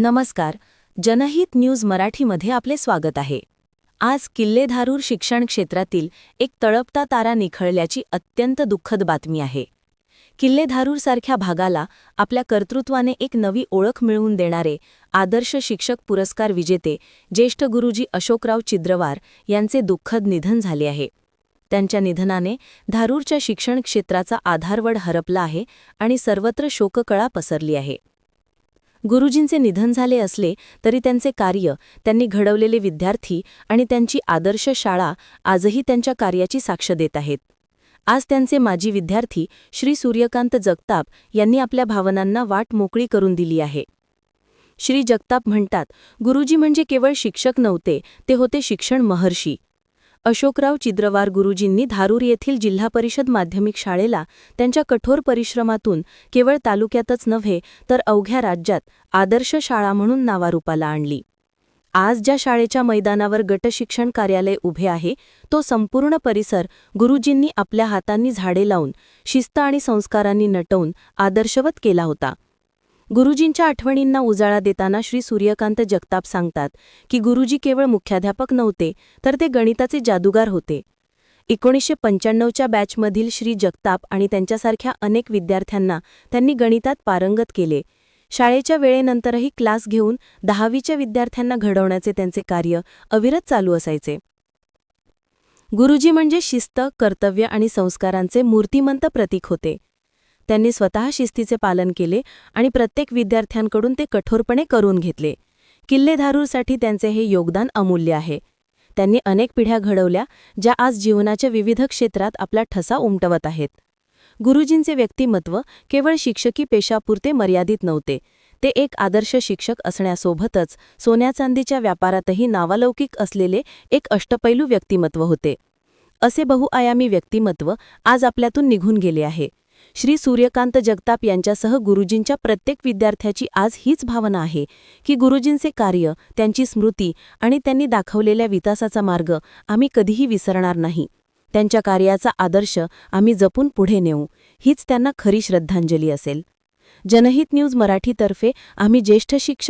नमस्कार. जनहित न्यूज मराठीमध्ये आपले स्वागत आहे. आज किल्लेधारूर शिक्षण क्षेत्रातील एक तळपता तारा निखळल्याची अत्यंत दुःखद बातमी आहे. किल्लेधारूरसारख्या भागाला आपल्या कर्तृत्वाने एक नवी ओळख मिळवून देणारे आदर्श शिक्षक पुरस्कार विजेते ज्येष्ठ गुरुजी अशोकराव चिद्रवार यांचे दुःखद निधन झाले आहे. त्यांच्या निधनाने धारूरच्या शिक्षण क्षेत्राचा आधारवड हरपला आहे आणि सर्वत्र शोककळा पसरली आहे. गुरुजींचे निधन झाले असले तरी त्यांचे कार्य त्यांनी घडवलेले विद्यार्थी आणि त्यांची आदर्श शाळा आजही त्यांच्या कार्याची साक्ष देत आहेत. आज त्यांचे माजी विद्यार्थी श्री सूर्यकांत जगताप यांनी आपल्या भावनांना वाट मोकळी करून दिली आहे. श्री जगताप म्हणतात गुरुजी म्हणजे केवळ शिक्षक नव्हते ते होते शिक्षण महर्षी. अशोकराव चिद्रवार गुरुजींनी धारूर येथील जिल्हा परिषद माध्यमिक शाळेला त्यांच्या कठोर परिश्रमातून केवळ तालुक्यातच नव्हे तर अवघ्या राज्यात आदर्श शाळा म्हणून नावारूपाला आणली. आज ज्या शाळेच्या मैदानावर गटशिक्षण कार्यालय उभे आहे तो संपूर्ण परिसर गुरुजींनी आपल्या हातांनी झाडे लावून शिस्त आणि संस्कारांनी नटवून आदर्शवत केला होता. गुरुजींच्या आठवणींना उजाळा देताना श्री सूर्यकांत जगताप सांगतात की गुरुजी केवळ मुख्याध्यापक नव्हते तर ते गणिताचे जादूगार होते. एकोणीसशे पंच्याण्णवच्या बॅचमधील श्री जगताप आणि त्यांच्यासारख्या अनेक विद्यार्थ्यांना त्यांनी गणितात पारंगत केले. शाळेच्या वेळेनंतरही क्लास घेऊन दहावीच्या विद्यार्थ्यांना घडवण्याचे त्यांचे कार्य अविरत चालू असायचे. गुरुजी म्हणजे शिस्त कर्तव्य आणि संस्कारांचे मूर्तिमंत प्रतीक होते. त्यांनी स्वतः शिस्तीचे पालन केले आणि प्रत्येक विद्यार्थ्यांकडून ते कठोरपणे करून घेतले. किल्लेधारूरसाठी त्यांचे हे योगदान अमूल्य आहे. त्यांनी अनेक पिढ्या घडवल्या ज्या आज जीवनाच्या विविध क्षेत्रात आपला ठसा उमटवत आहेत. गुरुजींचे व्यक्तिमत्व केवळ शिक्षकी पेशापुरते मर्यादित नव्हते. ते एक आदर्श शिक्षक असण्यासोबतच सोन्या चांदीच्या व्यापारातही नावालौकिक असलेले एक अष्टपैलू व्यक्तिमत्व होते. असे बहुआयामी व्यक्तिमत्व आज आपल्यातून निघून गेले आहे. श्री सूर्यकांत जगताप यांच्यासह गुरुजींच्या प्रत्येक विद्यार्थ्याची आज हीच भावना आहे की गुरुजींचे कार्य त्यांची स्मृती आणि त्यांनी दाखवलेल्या विकासाचा मार्ग आम्ही कधीही विसरणार नाही. त्यांच्या कार्याचा आदर्श आम्ही जपून पुढे नेऊ हीच त्यांना खरी श्रद्धांजली असेल. जनहित न्यूज मराठीतर्फे आम्ही ज्येष्ठ शिक्षक